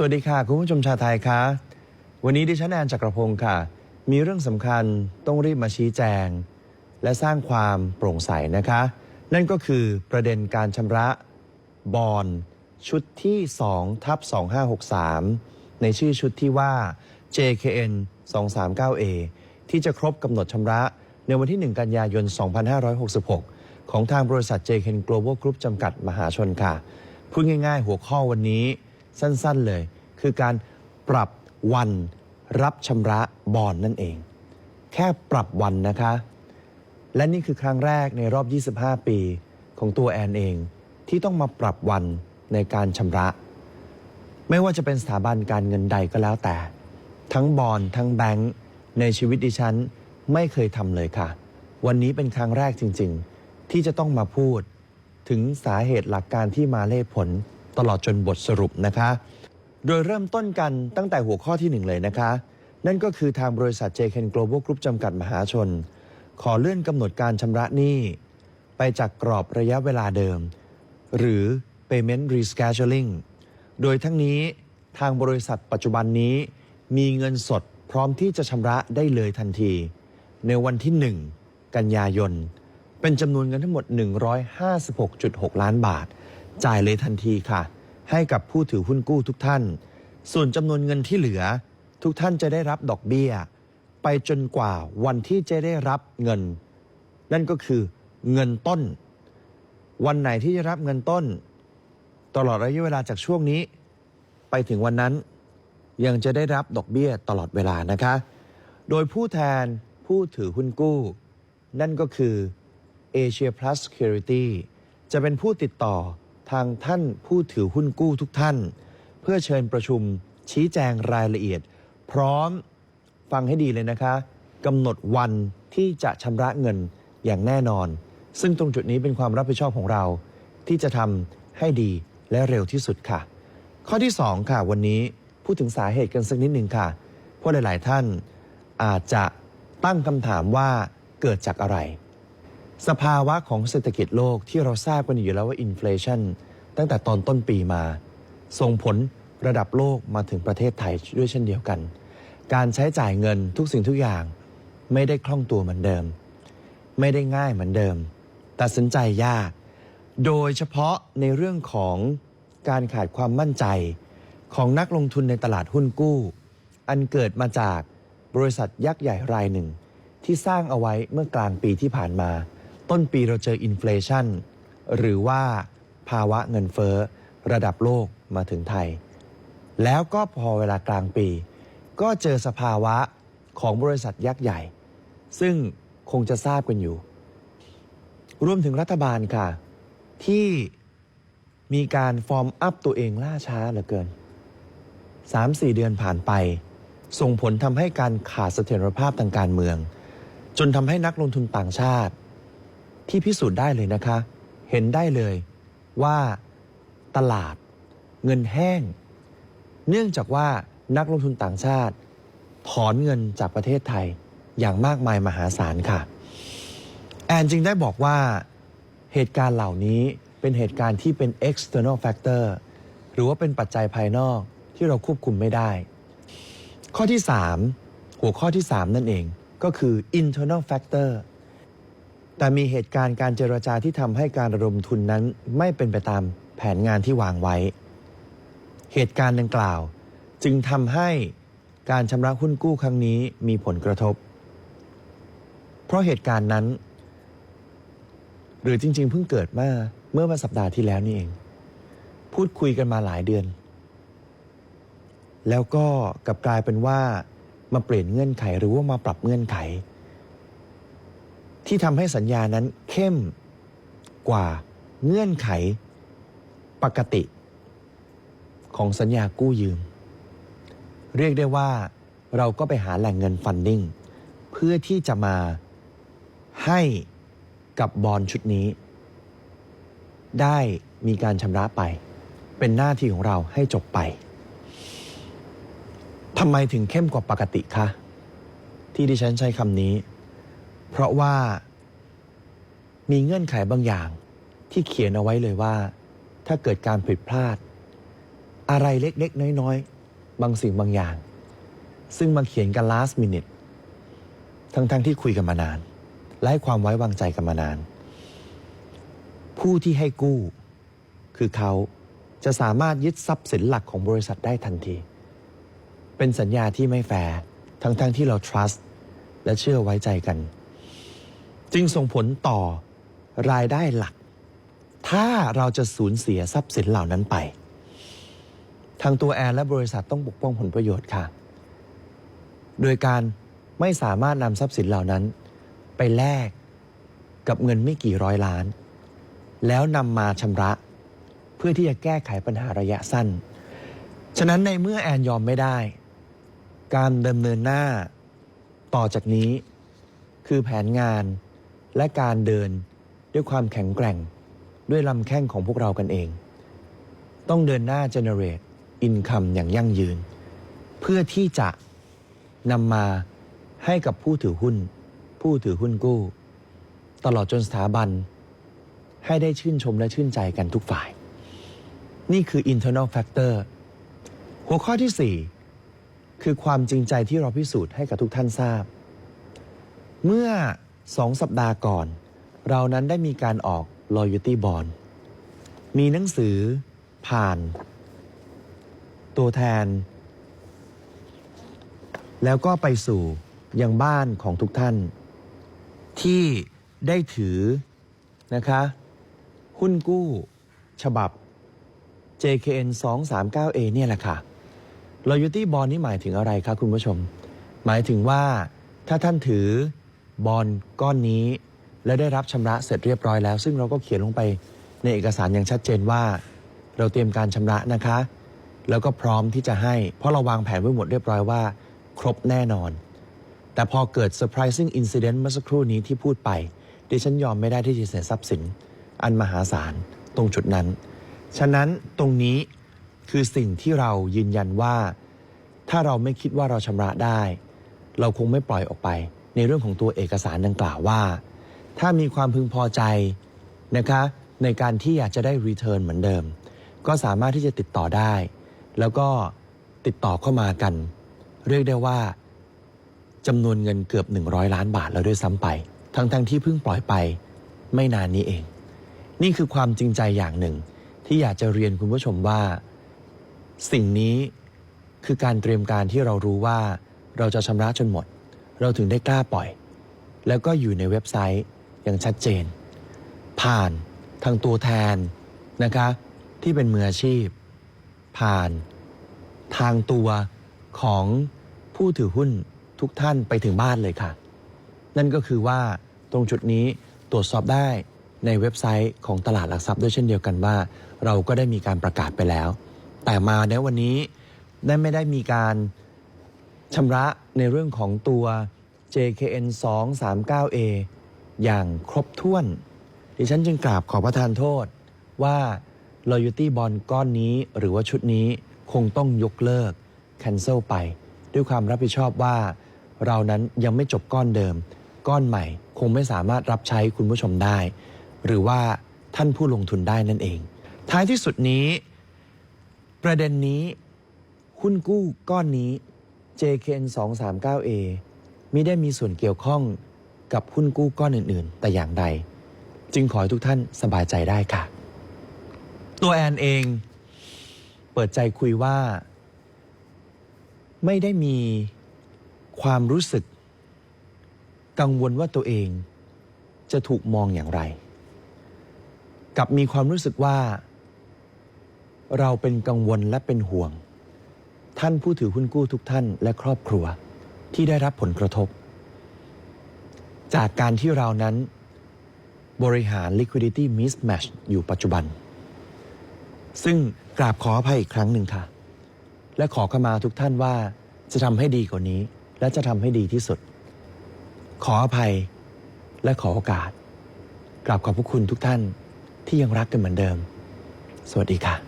สวัสดีค่ะ คุณผู้ชมชาวไทยคะ วันนี้ดิฉันแอนจักรพงศ์ค่ะ มีเรื่องสำคัญต้องรีบมาชี้แจง และสร้างความโปร่งใสนะคะ นั่นก็คือประเด็นการชำระบอนชุดที่2ทับ2563 ในชื่อชุดที่ว่า JKN 239A ที่จะครบกำหนดชำระในวันที่ 1 กันยายน 2566 ของทางบริษัท JKN Global Group จำกัดมหาชนค่ะ พูดง่ายๆ หัวข้อวันนี้ สั้นๆเลย คือการปรับวันรับชำระบอนนั่นเอง แค่ปรับวันนะคะ และนี่คือครั้งแรกในรอบ 25 ปีของตัวแอนเอง ที่ต้องมาปรับวันในการชำระ ไม่ว่าจะเป็นสถาบันการเงินใดก็แล้วแต่ ทั้งบอลทั้งแบงค์ในชีวิตดิฉันไม่เคยทำเลยค่ะ วันนี้เป็นครั้งแรกจริง ๆ ที่จะต้องมาพูด ถึงสาเหตุหลักการที่มาเล่ผล ตลอดจนบทสรุปนะคะ โดยเริ่มต้นกันตั้งแต่หัวข้อที่หนึ่งเลยนะคะ นั่นก็คือทางบริษัท JKN Global Group จำกัดมหาชน ขอเลื่อนกำหนดการชำระหนี้ ไปจากกรอบระยะเวลาเดิม หรือ payment rescheduling โดยทั้งนี้ทางบริษัทปัจจุบันนี้มีเงินสดพร้อมที่จะชำระได้เลยทันที ในวันที่ 1 กันยายน เป็นจำนวนเงินทั้งหมด 156.6 ล้านบาท จ่ายเลยทันทีค่ะ ให้กับผู้ถือหุ้นกู้ทุกท่าน ส่วนจำนวนเงินที่เหลือ ทุกท่านจะได้รับดอกเบี้ย ไปจนกว่าวันที่จะได้รับเงิน นั่นก็คือเงินต้น วันไหนที่จะรับเงินต้น ตลอดระยะเวลาจากช่วงนี้ ไปถึงวันนั้นยังจะได้รับดอกเบี้ยตลอดเวลานะคะ โดยผู้แทนผู้ถือหุ้นกู้ นั่นก็คือ Asia Plus Security จะเป็นผู้ติดต่อ ทางท่านผู้ถือหุ้นกู้ทุกท่าน เพื่อเชิญประชุมชี้แจงรายละเอียด พร้อมฟังให้ดีเลยนะคะกำหนดวันที่จะชำระเงินอย่างแน่นอน ซึ่งตรงจุดนี้เป็นความรับผิดชอบของเรา ที่จะทำให้ดีและเร็วที่สุดค่ะ ข้อที่ 2 ค่ะวันนี้พูดถึงสาเหตุกันสักนิดหนึ่งค่ะ เพราะหลาย ๆ ท่านอาจจะตั้งคำถามว่าเกิดจากอะไร สภาวะของเศรษฐกิจโลกที่เราทราบกันอยู่แล้วว่าอินฟล t i o n ตั้งแต่ตอนต้นปีมา ส่งผลระดับโลกมาถึงประเทศไทยด้วยเช่นเดียวกัน การใช้จ่ายเงินทุกสิ่งทุกอย่าง ไม่ได้คล่องตัวเหมือนเดิม ไม่ได้ง่ายเหมือนเดิม ตัดสินใจยาก โดยเฉพาะในเรื่องของการขาดความมั่นใจของนักลงทุนในตลาดหุ้นกู้ อันเกิดมาจากบริษัทยักษ์ใหญ่รายหนึ่ง ที่สร้างเอาไว้เมื่อกลางปีที่ผ่านมา ต้นปีเราเจออินฟล t i o n หรือว่าภาวะเงินเฟ้อระดับโลกมาถึงไทย แล้วก็พอเวลากลางปี ก็เจอสภาวะของบริษัทยักษ์ใหญ่ ซึ่งคงจะทราบกันอยู่ รวมถึงรัฐบาลค่ะ ที่มีการฟอร์มอัพตัวเองล่าช้าเหลือเกิน 3-4 เดือนผ่านไป ส่งผลทำให้การขาดเสถียรภาพทางการเมือง จนทำให้นักลงทุนต่างชาติ ที่พิสูจน์ได้เลยนะคะ เห็นได้เลยว่าตลาดเงินแห้ง เนื่องจากว่านักลงทุนต่างชาติ ถอนเงินจากประเทศไทยอย่างมากมายมหาศาลค่ะ แอนจึงได้บอกว่าเหตุการณ์เหล่านี้เป็นเหตุการณ์ที่เป็น external factor หรือว่าเป็นปัจจัยภายนอกที่เราควบคุมไม่ได้ ข้อที่ 3 หัวข้อที่ 3 นั่นเองก็คือ internal factor แต่มีเหตุการณ์การเจรจาที่ทำให้การระดมทุนนั้นไม่เป็นไปตามแผนงานที่วางไว้ เหตุการณ์ดังกล่าว จึงทำให้การชำระหุ้นกู้ครั้งนี้มีผลกระทบ เพราะเหตุการณ์นั้น หรือจริง ๆ เพิ่งเกิดมาเมื่อวันสัปดาห์ที่แล้วนี่เอง พูดคุยกันมาหลายเดือน แล้วก็กลับกลายเป็นว่ามาเปลี่ยนเงื่อนไขหรือว่ามาปรับเงื่อนไข ที่ทำให้สัญญานั้นเข้มกว่าเงื่อนไขปกติ ของสัญญากู้ยืม เรียกได้ว่าเราก็ไปหาแหล่งเงินฟันดิ้งเพื่อที่จะมาให้กับบอลชุดนี้ ได้มีการชำระไป เป็นหน้าที่ของเราให้จบไปทำไมถึงเข้มกว่าปกติคะ ที่ดิฉันใช้คำนี้ เพราะว่ามีเงื่อนไขบางอย่างที่เขียนเอาไว้เลยว่า ถ้าเกิดการผิดพลาด อะไรเล็กๆ น้อยๆ บางสิ่งบางอย่าง ซึ่งมาเขียนกัน last minute ทั้งๆที่คุยกันมานาน และให้ความไว้วางใจกันมานาน ผู้ที่ให้กู้ คือเขาจะสามารถยึดทรัพย์สินหลักของบริษัทได้ทันที เป็นสัญญาที่ไม่แฟร์ทั้งๆทที่เรา trust และเชื่อไว้ใจกัน จึงส่งผลต่อรายได้หลัก ถ้าเราจะสูญเสียทรัพย์สินเหล่านั้นไป ทางตัวแอนและบริษัทต้องปกป้องผลประโยชน์ค่ะ โดยการไม่สามารถนำทรัพย์สินเหล่านั้น ไปแลกกับเงินไม่กี่ร้อยล้าน แล้วนำมาชำระ เพื่อที่จะแก้ไขปัญหาระยะสั้น ฉะนั้นในเมื่อแอนยอมไม่ได้ การดำเนินหน้าต่อจากนี้คือแผนงาน และการเดินด้วยความแข็งแกร่ง ด้วยลำแข้งของพวกเรากันเอง ต้องเดินหน้า generate income อย่างยั่งยืน เพื่อที่จะนำมาให้กับผู้ถือหุ้น ผู้ถือหุ้นกู้ ตลอดจนสถาบัน ให้ได้ชื่นชมและชื่นใจกันทุกฝ่าย นี่คือ internal factor หัวข้อที่ 4 คือความจริงใจที่เราพิสูจน์ให้กับทุกท่านทราบ เมื่อ สองสัปดาห์ก่อน เรานั้นได้มีการออก loyalty bond มีหนังสือผ่าน ตัวแทน แล้วก็ไปสู่ยังบ้านของทุกท่าน ที่ได้ถือนะคะ หุ้นกู้ฉบับ JKN 239A เนี่ยแหละค่ะ loyalty bond นี่หมายถึงอะไรคะคุณผู้ชม หมายถึงว่าถ้าท่านถือ บอลก้อนนี้ และได้รับชำระเสร็จเรียบร้อยแล้ว ซึ่งเราก็เขียนลงไปในเอกสารอย่างชัดเจนว่า เราเตรียมการชำระนะคะ แล้วก็พร้อมที่จะให้ เพราะเราวางแผนไว้หมดเรียบร้อยว่า ครบแน่นอน แต่พอเกิด surprising incident เมื่อสักครู่นี้ที่พูดไปดิฉันยอมไม่ได้ที่จะเสียทรัพย์สิน อันมหาศาลตรงจุดนั้น ฉะนั้นตรงนี้คือสิ่งที่เรายืนยันว่า ถ้าเราไม่คิดว่าเราชำระได้ เราคงไม่ปล่อยออกไป ในเรื่องของตัวเอกสารดังกล่าวว่า ถ้ามีความพึงพอใจนะคะในการที่อยากจะได้รีเทิร์นเหมือนเดิม ก็สามารถที่จะติดต่อได้ แล้วก็ติดต่อเข้ามากัน เรียกได้ว่าจำนวนเงินเกือบ 100 ล้านบาทแล้วด้วยซ้ำไป ทั้งๆทที่เพิ่งปล่อยไปไม่นานนี้เอง นี่คือความจริงใจอย่างหนึ่ง ที่อยากจะเรียนคุณผู้ชมว่า สิ่งนี้คือการเตรียมการที่เรารู้ว่าเราจะชำระจนหมด เราถึงได้กล้าปล่อย แล้วก็อยู่ในเว็บไซต์อย่างชัดเจน ผ่านทางตัวแทนนะคะ ที่เป็นมืออาชีพ ผ่านทางตัวของผู้ถือหุ้นทุกท่านไปถึงบ้านเลยค่ะ นั่นก็คือว่าตรงจุดนี้ตรวจสอบได้ในเว็บไซต์ของตลาดหลักทรัพย์ด้วยเช่นเดียวกันว่า เราก็ได้มีการประกาศไปแล้ว แต่มาในวันนี้ได้ไม่ได้มีการ ชำระในเรื่องของตัว JKN 239A อย่างครบถ้วน ดิฉันจึงกราบขอประทานโทษว่า loyalty bond ก้อนนี้หรือว่าชุดนี้คงต้องยกเลิก cancel ไป ด้วยความรับผิดชอบว่า เรานั้นยังไม่จบก้อนเดิม ก้อนใหม่คงไม่สามารถรับใช้คุณผู้ชมได้ หรือว่าท่านผู้ลงทุนได้นั่นเอง ท้ายที่สุดนี้ ประเด็นนี้หุ้นกู้ก้อนนี้ JKN 239A มิได้มีส่วนเกี่ยวข้องกับหุ้นกู้ก้อนอื่น ๆ แต่อย่างใด จึงขอให้ทุกท่านสบายใจได้ค่ะ ตัวแอนเอง เปิดใจคุยว่า ไม่ได้มีความรู้สึก กังวลว่าตัวเองจะถูกมองอย่างไร กับมีความรู้สึกว่า เราเป็นกังวลและเป็นห่วง ท่านผู้ถือหุ้นกู้ทุกท่านและครอบครัวที่ได้รับผลกระทบ จากการที่เรานั้นบริหาร liquidity mismatch อยู่ปัจจุบัน ซึ่งกราบขออภัยอีกครั้งหนึ่งค่ะ และขอขมาทุกท่านว่าจะทำให้ดีกว่านี้ และจะทำให้ดีที่สุด ขออภัยและขอโอกาส กราบขอบพระคุณทุกท่านที่ยังรักกันเหมือนเดิม สวัสดีค่ะ